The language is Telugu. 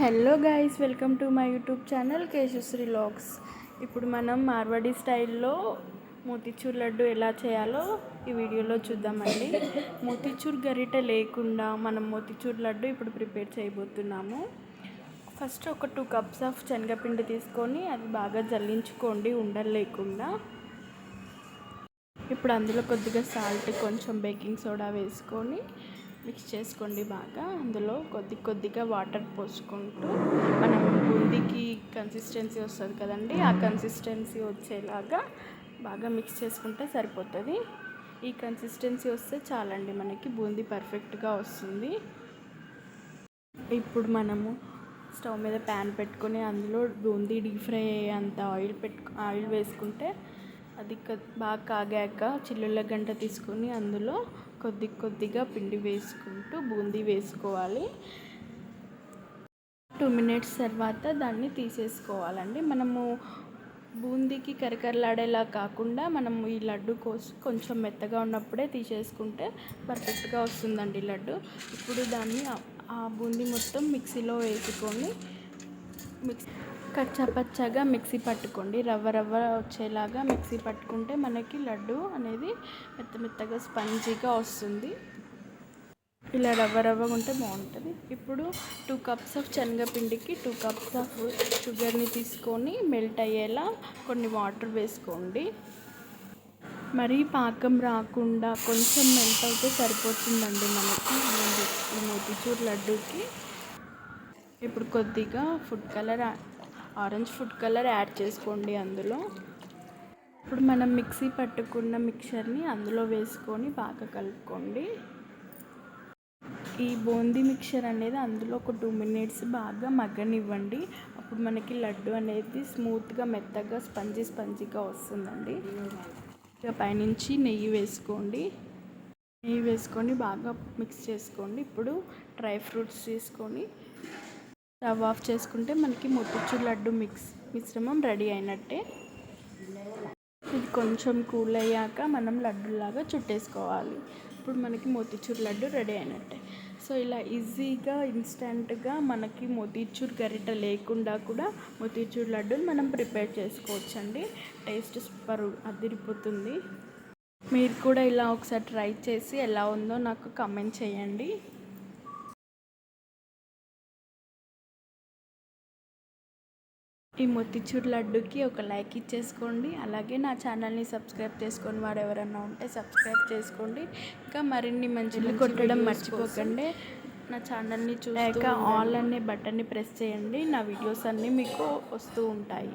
Hello guys welcome to my YouTube channel Keshasri logs. ఇప్పుడు మనం మార్వాడి స్టైల్లో మోతిచూర్ లడ్డు ఎలా చేయాలో ఈ వీడియోలో చూద్దామండి. మోతిచూర్ గరిట లేకుండా మనం మోతిచూర్ లడ్డు ఇప్పుడు ప్రిపేర్ చేయబోతున్నాము. ఫస్ట్ ఒక టూ కప్స్ ఆఫ్ శనగపిండి తీసుకొని అది బాగా జల్లించుకోండి ఉండలు లేకుండా. ఇప్పుడు అందులో కొద్దిగా సాల్ట్ కొంచెం బేకింగ్ సోడా వేసుకొని మిక్స్ చేసుకోండి బాగా. అందులో కొద్ది కొద్దిగా వాటర్ పోసుకుంటూ మనం బూందీకి కన్సిస్టెన్సీ వస్తుంది కదండి ఆ కన్సిస్టెన్సీ వచ్చేలాగా బాగా మిక్స్ చేసుకుంటే సరిపోతుంది. ఈ కన్సిస్టెన్సీ వస్తే చాలండి మనకి బూందీ పర్ఫెక్ట్గా వస్తుంది. ఇప్పుడు మనము స్టవ్ మీద ప్యాన్ పెట్టుకొని అందులో బూందీ డీప్ ఫ్రై అయ్యేంత ఆయిల్ పెట్టు ఆయిల్ వేసుకుంటే అది బాగా కాగాక చిల్లుల గంట తీసుకొని అందులో కొద్ది కొద్దిగా పిండి వేసుకుంటూ బూందీ వేసుకోవాలి. టూ మినిట్స్ తర్వాత దాన్ని తీసేసుకోవాలండి. మనము బూందీకి కరకరలాడేలా కాకుండా మనం ఈ లడ్డు కోసి కొంచెం మెత్తగా ఉన్నప్పుడే తీసేసుకుంటే పర్ఫెక్ట్గా వస్తుందండి లడ్డు. ఇప్పుడు దాన్ని ఆ బూందీ మొత్తం మిక్సీలో వేసుకొని మిక్స్ కచ్చాపచ్చాగా మిక్సీ పట్టుకోండి. రవ్వ రవ్వ వచ్చేలాగా మిక్సీ పట్టుకుంటే మనకి లడ్డు అనేది మెత్త మెత్తగా స్పంజీగా వస్తుంది. ఇలా రవ్వ రవ్వగా ఉంటే బాగుంటుంది. ఇప్పుడు టూ కప్స్ ఆఫ్ శనగపిండికి టూ కప్స్ ఆఫ్ షుగర్ని తీసుకొని మెల్ట్ అయ్యేలా కొన్ని వాటర్ వేసుకోండి. మరీ పాకం రాకుండా కొంచెం మెల్ట్ అయితే సరిపోతుందండి మనకి. ఈ మోతిచూర్ లడ్డూకి. ఇప్పుడు కొద్దిగా food colour orange food colour add చేసుకోండి అందులో. ఇప్పుడు మనం మిక్సీ పట్టుకున్న మిక్చర్ని అందులో వేసుకొని బాగా కలుపుకోండి. ఈ బూందీ మిక్చర్ అనేది అందులో ఒక టూ మినిట్స్ బాగా మగ్గనివ్వండి. అప్పుడు మనకి లడ్డు అనేది స్మూత్గా మెత్తగా స్పంజీ స్పంజీగా వస్తుందండి. ఇక పైనుంచి నెయ్యి వేసుకోండి. నెయ్యి వేసుకొని బాగా మిక్స్ చేసుకోండి. ఇప్పుడు డ్రై ఫ్రూట్స్ తీసుకొని స్టవ్ ఆఫ్ చేసుకుంటే మనకి మొత్తిచూర్ లడ్డు మిక్స్ మిశ్రమం రెడీ అయినట్టే. ఇది కొంచెం కూల్ అయ్యాక మనం లడ్డులాగా చుట్టేసుకోవాలి. ఇప్పుడు మనకి మోతిచూరు లడ్డు రెడీ అయినట్టే. సో ఇలా ఈజీగా ఇన్స్టెంట్గా మనకి మోతిచూరు గరిట లేకుండా కూడా మోతిచూర్ లడ్డూని మనం ప్రిపేర్ చేసుకోవచ్చండి. టేస్ట్ సూపర్ అదిరిపోతుంది. మీరు కూడా ఇలా ఒకసారి ట్రై చేసి ఎలా ఉందో నాకు కమెంట్ చేయండి. ఈ మొత్తిచూర్ లడ్డుకి ఒక లైక్ ఇచ్చేసుకోండి. అలాగే నా ఛానల్ని సబ్స్క్రైబ్ చేసుకొని వారు ఎవరైనా ఉంటే సబ్స్క్రైబ్ చేసుకోండి. ఇంకా మరిన్ని మంచిలు కొట్టడం మర్చిపోకండి. నా ఛానల్ని చూసాక ఆల్ అనే బటన్ని ప్రెస్ చేయండి. నా వీడియోస్ అన్నీ మీకు వస్తూ ఉంటాయి.